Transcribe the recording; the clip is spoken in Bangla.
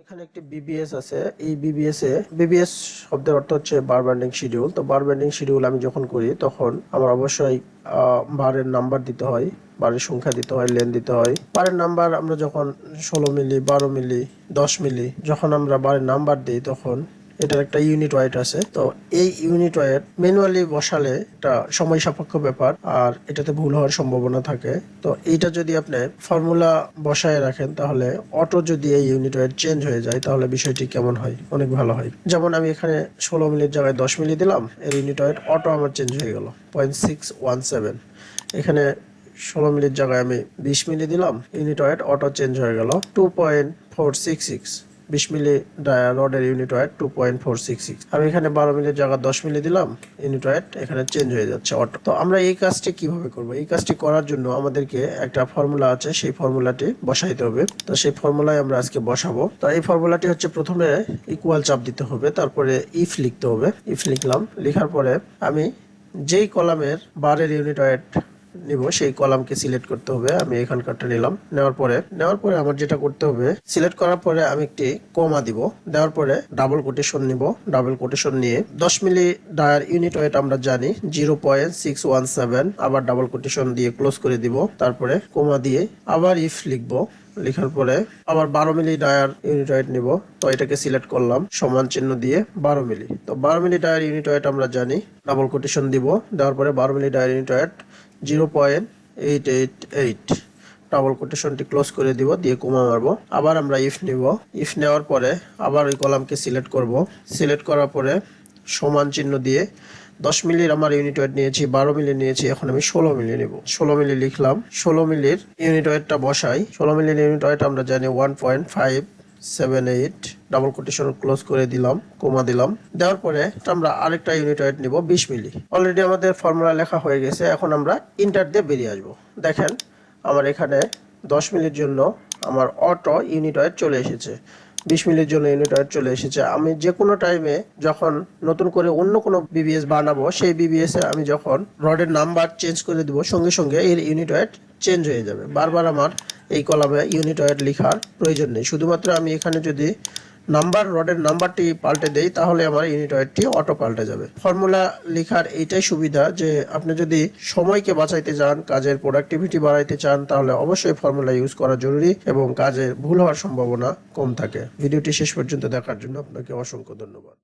এখানে একটি বিবিএস আছে। এই বিবিএস এ বিবিএস শব্দের অর্থ হচ্ছে বার বাইন্ডিং শিডিউল তো বার বাইন্ডিং শিডিউল আমি যখন করি, তখন আমার অবশ্যই বারের নাম্বার দিতে হয় বারের সংখ্যা দিতে হয় লেন দিতে হয়। বারের নাম্বার আমরা যখন ষোলো মিলি, বারো মিলি, দশ মিলি, যখন আমরা বারের নাম্বার দিই, তখন এটার একটা ইউনিট ওয়েট আছে। তো এই ইউনিট ওয়েট ম্যানুয়ালি বসালে এটা সময় সাপেক্ষ ব্যাপার আর এটাতে ভুল হওয়ার সম্ভাবনা থাকে। তো এইটা যদি আপনি ফর্মুলা বসায় রাখেন তাহলে অটো যদি এই ইউনিট ওয়েট চেঞ্জ হয়ে যায় তাহলে বিষয়টি কেমন হয়? অনেক ভালো হয়। যেমন আমি এখানে ষোলো মিলির জায়গায় দশ মিলি দিলাম, এর ইউনিট ওয়েট অটো আমার চেঞ্জ হয়ে গেল পয়েন্ট সিক্স ওয়ান সেভেন এখানে ষোলো মিলির জায়গায় আমি বিশ মিলি দিলাম ইউনিট ওয়েট অটো চেঞ্জ হয়ে গেল two point four six six বিশ মিলি রডের unit weight two point four six six আমি এখানে বারো মিলির জায়গায় দশ মিলি দিলাম ইউনিট ওয়েট এখানে চেঞ্জ হয়ে যাচ্ছে অটো তো আমরা এই কাজটি কীভাবে করব? এই কাজটি করার জন্য আমাদেরকে একটা ফর্মুলা আছে, সেই ফর্মুলাটি বসাইতে হবে। তো সেই ফর্মুলায় আমরা আজকে বসাবো। তো এই ফর্মুলাটি হচ্ছে প্রথমে ইকুয়াল চাপ দিতে হবে, তারপরে ইফ লিখতে হবে। ইফ লিখলাম, লেখার পরে আমি যেই কলামের বারের ইউনিট ওয়েট নিব, সেই কলামকে সিলেক্ট করতে হবে, আমি এখানকারটা নিলাম। নেওয়ার পরে নেওয়ার পরে আমার যেটা করতে হবে, সিলেক্ট করার পরে আমি একটি কমা দিব। দেওয়ার পরে ডাবল কোটেশন নিব। ডাবল কোটেশন নিয়ে দশ মিলি ডায়ার ইউনিট ওয়েট আমরা জানি, zero point six one seven, আবার ডাবল কোটেশন দিয়ে ক্লোজ করে দিব। তারপরে কমা দিয়ে আবার ইফ লিখব। লেখার পরে আবার বারো মিলি ডায়ার ইউনিট ওয়েট নিব। তো এটাকে সিলেক্ট করলাম, সমান চিহ্ন দিয়ে বারো মিলি। তো বারো মিলি ডায়ার ইউনিট ওয়েট আমরা জানি ডাবল কোটেশন দিব। দেওয়ার পরে বারো milli Dier unit weight zero point eight eight eight double কোটেশনটি close করে দিব, দিয়ে কমা মারবো। আবার আমরা ইফ নিব। ইফ নেওয়ার পরে আবার ওই কলামকে সিলেক্ট করব। সিলেক্ট করার পরে সমান চিহ্ন দিয়ে দশ মিলির আমার ইউনিট ওয়েট নিয়েছি, বারো মিলি নিয়েছি, এখন আমি ষোলো মিলি নেব। ষোলো মিলি লিখলাম, ষোলো মিলির ইউনিট ওয়েটটা বসাই। ষোলো মিলির ইউনিট ওয়েট আমরা জানি one point five seven eight double quotation close করে দিলাম কমা দিলাম। দেওয়ার পরে আমরা আরেকটা ইউনিট ওয়েট নিব, বিশ মিলি। অলরেডি আমাদের ফর্মুলা লেখা হয়ে গেছে, এখন আমরা ইন্টার দিয়ে বেরিয়ে আসব। দেখেন, আমার এখানে দশ মিনিট জন্য আমার অটো ইউনিট ওয়েট চলে এসেছে। বিশ মিলের জন্য ইউনিট চলে এসেছে। আমি যে কোনো টাইমে যখন নতুন করে অন্য কোনো বিবিএস বানাবো, সেই বিবিএস এ আমি যখন রডের নাম্বার চেঞ্জ করে দেবো, সঙ্গে সঙ্গে এর ইউনিট ওয়েট চেঞ্জ হয়ে যাবে। বারবার আমার এই কলামে ইউনিট ওয়েট লেখার প্রয়োজন নেই। শুধুমাত্র আমি এখানে যদি নাম্বার, রডের নাম্বারটি পাল্টে দেই, তাহলে আমার ইউনিট ওয়েটটি অটো পাল্টে যাবে। ফর্মুলা লেখার এইটাই সুবিধা যে, আপনি যদি সময়কে বাঁচাইতে চান কাজের প্রোডাক্টিভিটি বাড়াইতে চান, তাহলে অবশ্যই ফর্মুলা ইউজ করা জরুরি এবং কাজের ভুল হওয়ার সম্ভাবনা কম থাকে। ভিডিওটি শেষ পর্যন্ত দেখার জন্য আপনাকে অসংখ্য ধন্যবাদ।